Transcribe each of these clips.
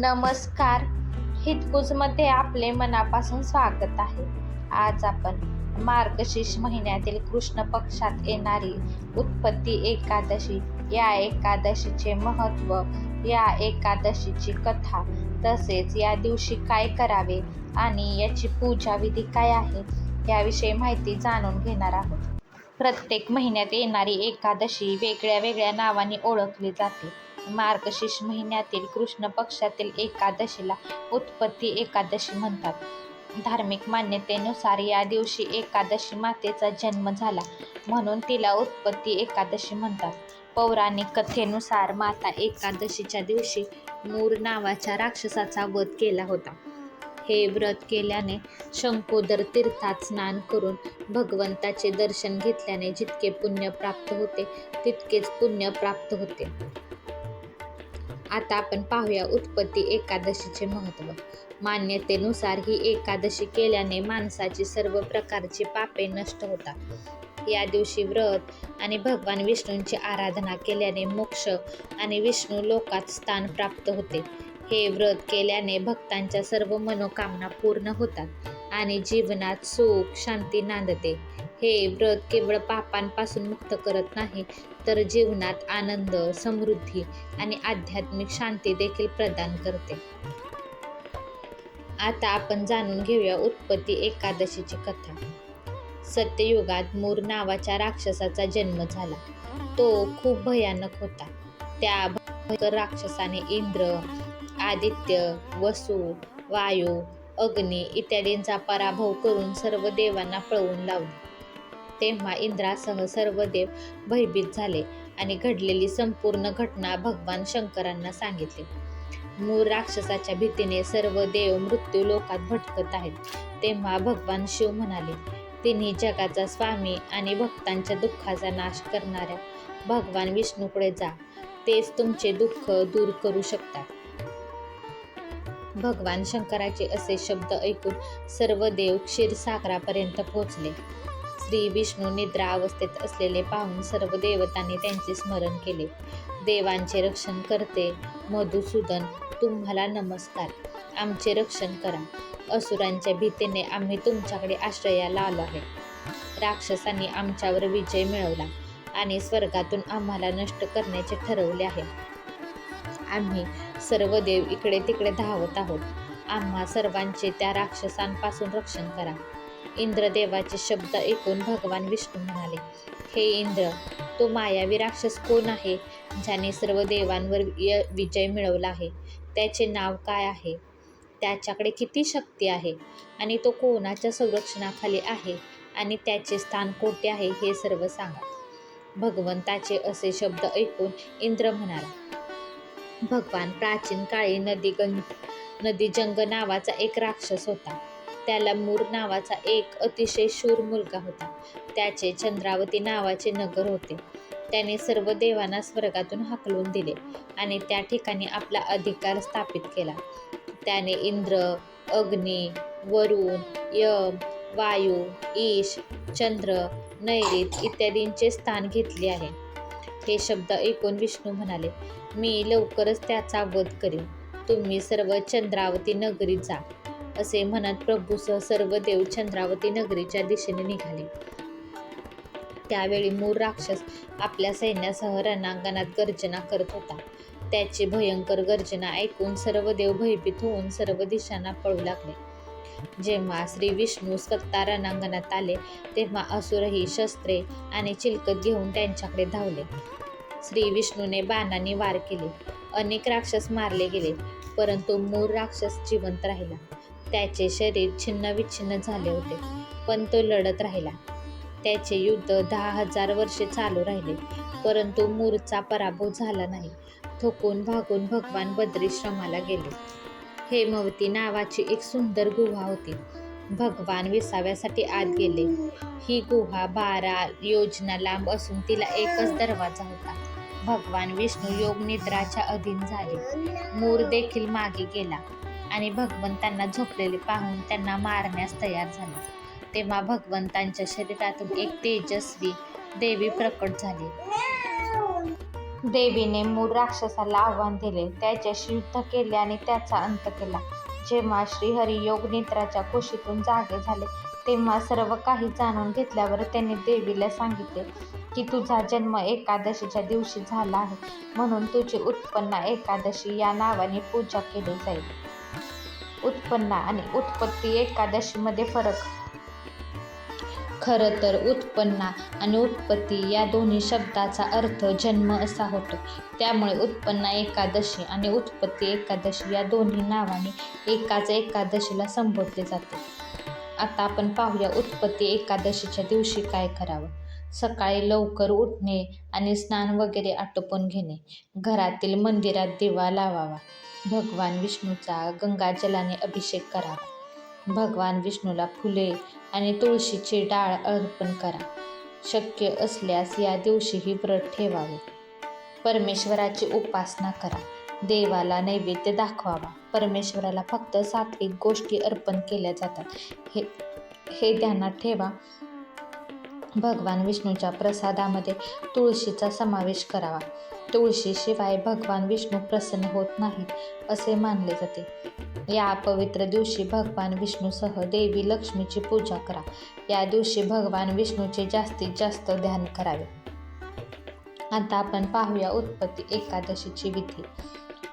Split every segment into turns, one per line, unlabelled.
नमस्कार. हितकुजमध्ये आपले मनापासून स्वागत आहे. आज आपण मार्गशीर्ष महिन्यातील कृष्ण पक्षात येणारी उत्पत्ती एकादशी या एकादशीचे महत्त्व या एकादशीची कथा तसेच या दिवशी काय करावे आणि याची पूजा विधी काय आहे याविषयी माहिती जाणून घेणार आहोत. प्रत्येक महिन्यात येणारी एकादशी वेगळ्या वेगळ्या नावाने ओळखली जाते. मार्गशीर्ष महिन्यातील कृष्ण पक्षातील एकादशीला उत्पत्ती एकादशी म्हणतात. धार्मिक मान्यतेनुसार या दिवशी एकादशी मातेचा जन्म झाला म्हणून तिला उत्पत्ती एकादशी म्हणतात. पौराणिक कथेनुसार माता एकादशीच्या दिवशी मूर नावाच्या राक्षसाचा वध केला होता. हे व्रत केल्याने शंकोदर तीर्थात स्नान करून भगवंताचे दर्शन घेतल्याने जितके पुण्य प्राप्त होते तितकेच पुण्य प्राप्त होते. आता आपण पाहूया उत्पत्ती एकादशीचे महत्त्व. मान्यतेनुसार ही एकादशी केल्याने माणसाची सर्व प्रकारची पापे नष्ट होतात. या दिवशी व्रत आणि भगवान विष्णूंची आराधना केल्याने मोक्ष आणि विष्णू लोकात स्थान प्राप्त होते. हे व्रत केल्याने भक्तांच्या सर्व मनोकामना पूर्ण होतात आणि जीवनात सुख शांती नांदते. हे व्रत केवळ पापांपासून मुक्त करत नाही तर जीवनात आनंद समृद्धी आणि आध्यात्मिक शांती देखील प्रदान करते. आता आपण जाणून घेऊया उत्पत्ती एकादशीची कथा. सत्ययुगात मूर नावाच्या राक्षसाचा जन्म झाला. तो खूप भयानक होता. त्या भयंकर राक्षसाने इंद्र आदित्य वसु वायू अग्नी इत्यादींचा पराभव करून सर्व देवांना पळवून लावले. तेव्हा इंद्रासह सर्व देव भयभीत झाले आणि घडलेली संपूर्ण घटना भगवान शंकरांना सांगितली. मूळ राक्षसाच्या भीतीने सर्व देव मृत्यू लोकात भटकत आहेत. तेव्हा भगवान शिव म्हणाले तिन्ही जगाचा स्वामी आणि भक्तांच्या दुःखाचा नाश करणाऱ्या भगवान विष्णूकडे जा. तेच तुमचे दुःख दूर करू शकतात. भगवान शंकराचे असे शब्द ऐकून सर्व देव क्षीरसागरापर्यंत पोहोचले. श्री विष्णू निद्रा अवस्थेत असलेले पाहून सर्व देवतांनी त्यांचे स्मरण केले. देवांचे रक्षण करते मधुसूदन तुम्हाला नमस्कार. आमचे रक्षण करा. असुरांच्या भीतीने आम्ही तुमच्याकडे आश्रयाला आलो आहे. राक्षसांनी आमच्यावर विजय मिळवला आणि स्वर्गातून आम्हाला नष्ट करण्याचे ठरवले आहे. आम्ही सर्व देव इकडे तिकडे धावत आहोत. आम्हा सर्वांचे त्या राक्षसांपासून रक्षण करा. इंद्रदेवाचे शब्द ऐकून भगवान विष्णू म्हणाले हे इंद्र तो मायावी राक्षस कोण आहे ज्याने सर्व देवांवर य विजय मिळवला आहे? त्याचे नाव काय आहे? त्याच्याकडे किती शक्ती आहे? आणि तो कोणाच्या संरक्षणाखाली आहे? आणि त्याचे स्थान कोठे आहे हे सर्व सांगा. भगवंताचे असे शब्द ऐकून इंद्र म्हणाला भगवान प्राचीन काळी नदीगं नदी जंग नावाचा एक राक्षस होता. त्याला मूर नावाचा एक अतिशय शूर मुलगा होता. त्याचे चंद्रावती नावाचे नगर होते. त्याने सर्व देवांना स्वर्गातून हाकलून दिले आणि त्या ठिकाणी आपला अधिकार स्थापित केला. त्याने इंद्र अग्नी वरुण यम वायू ईश चंद्र नैरित इत्यादींचे स्थान घेतले आहे. हे शब्द ऐकून विष्णू म्हणाले मी लवकरच त्याचा वध करीन. तुम्ही सर्व चंद्रावती नगरीत जा. असे म्हणत प्रभूसह सर्व देव चंद्रावती नगरीच्या दिशेने निघाले. त्यावेळी मूर राक्षस आपल्या सैन्यासह रणांगणात गर्जना करत होता. त्याची भयंकर गर्जना ऐकून सर्व देव भयभीत होऊन सर्व दिशांना पळू लागले. जेव्हा श्री विष्णू स्वतः रणांगणात आले तेव्हा असुरही शस्त्रे आणि चिलकत घेऊन त्यांच्याकडे धावले. श्री विष्णूने बाणांनी वार केले. अनेक राक्षस मारले गेले परंतु मूर राक्षस जिवंत राहिला. त्याचे शरीर छिन्न विच्छिन्न झाले होते पण तो लढत राहिला. त्याचे युद्ध दहा हजार वर्षे चालू राहिले परंतु मूरचा पराभव झाला नाही. थकून भागून भगवान बद्रीश्रमाला गेले. हेमवती नावाची एक सुंदर गुहा होती. भगवान विसाव्यासाठी आत गेले. ही गुहा बारा योजना लांब असून तिला एकच दरवाजा होता. भगवान विष्णू योग निद्राच्या अधीन झाले. मूर देखील मागे गेला. आणि भगवंतांना झोपलेले पाहून त्यांना मारण्यास तयार झाले. तेव्हा भगवंतांच्या शरीरातून एक तेजस्वी देवी प्रकट झाली. देवीने मूळ राक्षसाला आव्हान दिले. त्याच्याशी युद्ध केले आणि त्याचा अंत केला. जेव्हा श्रीहरी योग निद्राच्या कुशीतून जागे झाले तेव्हा सर्व काही जाणून घेतल्यावर त्यांनी देवीला सांगितले की तुझा जन्म एकादशीच्या दिवशी झाला आहे. म्हणून तुझी उत्पन्न एकादशी या नावाने पूजा केली जाईल. उत्पन्ना आणि उत्पत्ती एकादशीमध्ये फरक. खरं तर उत्पन्ना आणि उत्पत्ती या दोन्ही शब्दाचा अर्थ जन्म असा होतो. त्यामुळे उत्पन्ना एकादशी आणि उत्पत्ती एकादशी या दोन्ही नावाने एकाच एकादशीला संबोधले जाते. आता आपण पाहूया उत्पत्ती एकादशीच्या दिवशी काय करावं? सकाळी लवकर उठणे आणि स्नान वगैरे आटोपून घेणे. घरातील मंदिरात दिवा लावावा. भगवान विष्णूचा गंगाजलाने अभिषेक करावा भगवान विष्णूला फुले आणि तुळशीची डाळ अर्पण करा. शक्य असल्यास या दिवशीही व्रत ठेवावे. परमेश्वराची उपासना करा. देवाला नैवेद्य दाखवावा. परमेश्वराला फक्त सात्विक गोष्टी अर्पण केल्या जातात. हे हे ध्यानात ठेवा. भगवान विष्णूच्या प्रसादामध्ये तुळशीचा समावेश करावा. तुळशीशिवाय भगवान विष्णू प्रसन्न होत नाहीत असे मानले जाते. या पवित्र दिवशी भगवान विष्णूसह देवी लक्ष्मीची पूजा करा. या दिवशी भगवान विष्णूचे जास्तीत जास्त ध्यान करावे. आता आपण पाहूया उत्पत्ती एकादशीची विधी.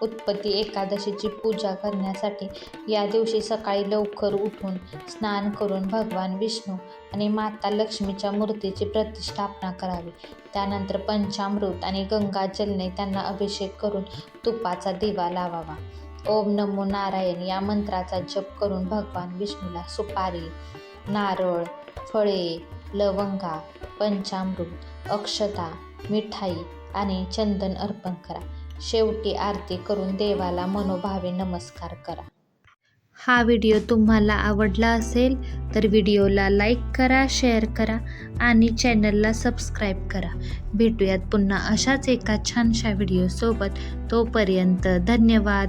उत्पत्ती एकादशीची पूजा करण्यासाठी या दिवशी सकाळी लवकर उठून स्नान करून भगवान विष्णू आणि माता लक्ष्मीच्या मूर्तीची प्रतिष्ठापना करावी. त्यानंतर पंचामृत आणि गंगाजलने त्यांना अभिषेक करून तुपाचा दिवा लावावा. ओम नमो नारायण या मंत्राचा जप करून भगवान विष्णूला सुपारी नारळ फळे लवंगा पंचामृत अक्षता मिठाई आणि चंदन अर्पण करा. शेवटी आरती करून देवाला मनोभावे नमस्कार करा. हा व्हिडिओ तुम्हाला आवडला असेल तर व्हिडिओला लाईक करा शेअर करा आणि चॅनलला सबस्क्राईब करा. भेटूयात पुन्हा अशाच एका छानशा व्हिडिओसोबत. तोपर्यंत धन्यवाद.